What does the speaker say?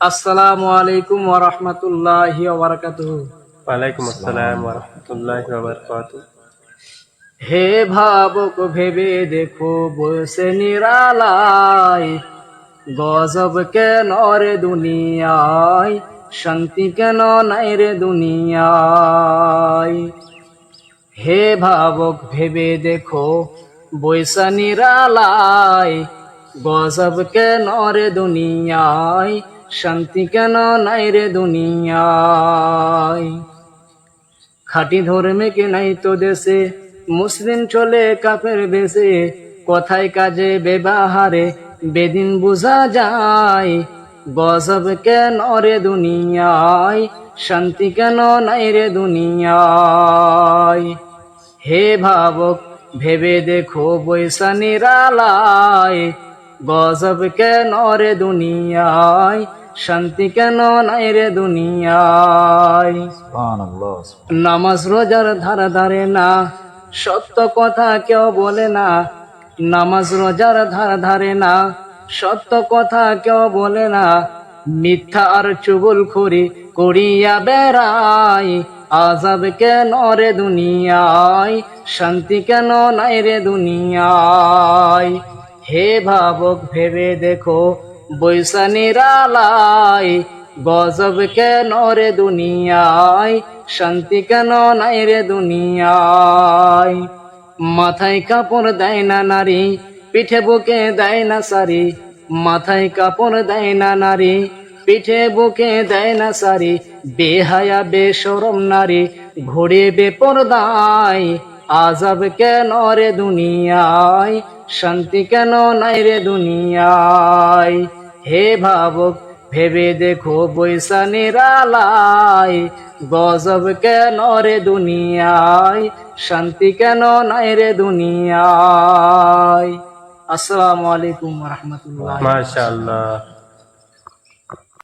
আসসালামু আলাইকুম ওয়া রাহমাতুল্লাহি ওয়া বারাকাতুহু। ওয়ালাইকুম আসসালাম ওরহমতুল্লাহ বারকাত হে ভাবক ভেবে দেখো বসে নিরালায়। গজব কেন রে দুনিয়ায়? শান্তি কেন নাই রে দুনিয়ায়? হে ভাবক ভেবে দেখো বৈশা নিরালায়। গজব কেন রে দুনিয়ায়? শান্তি কেন নাই রে দুনিয়ায়? খাটি ধর্মে কে নাই তো দেশে? মুসলিম চলে কাপের বেশে। কথায় কাজে ব্যবহারে বেদিন বোঝা যায়। গজব কেন রে দুনিয়ায়? শান্তি কেন নাই রে দুনিয়ায়? হে ভাবক, ভেবে দেখো বৈশা নিরালায় গজব কেন রে দুনিয়ায়? শান্তি কেন নাই রে দুনিয়ায়? নামাজ রোজার ধারা ধারে না সত্য কথা কেউ বলে না। নামাজ রোজার ধারা ধারে না সত্য কথা কেউ বলে না। মিথ্যা আর চুগুল খুরি করিয়া বেড়াই। আজাব কেন রে দুনিয়ায়? শান্তি কেন নাই রে দুনিয়ায়? হে ভাবক ভেবে দেখো, বৈশা নিরালায়, গজব কেন রে দুনিয়ায়, শান্তি কেন নাই রে দুনিয়ায়? মাথায় কাপড় দেয় না নারী, পিঠে বুকে দেয় না সারি, মাথায় কাপড় দেয় না নারী, পিঠে বুকে দেয় না সারি, বেহায়া বেসরম নারী, ঘুরে বেপরদায় আজাব কেন রে দুনিয়ায়? শান্তি কেন নাই রে দুনিয়ায়? হে ভাবক, ভেবে দেখো বৈশা নিরালায়। গজব কেন রে দুনিয়ায়? শান্তি কেন নাই রে দুনিয়ায়? আসসালামু আলাইকুম রহমতুল্লাহ মাশাআল্লাহ।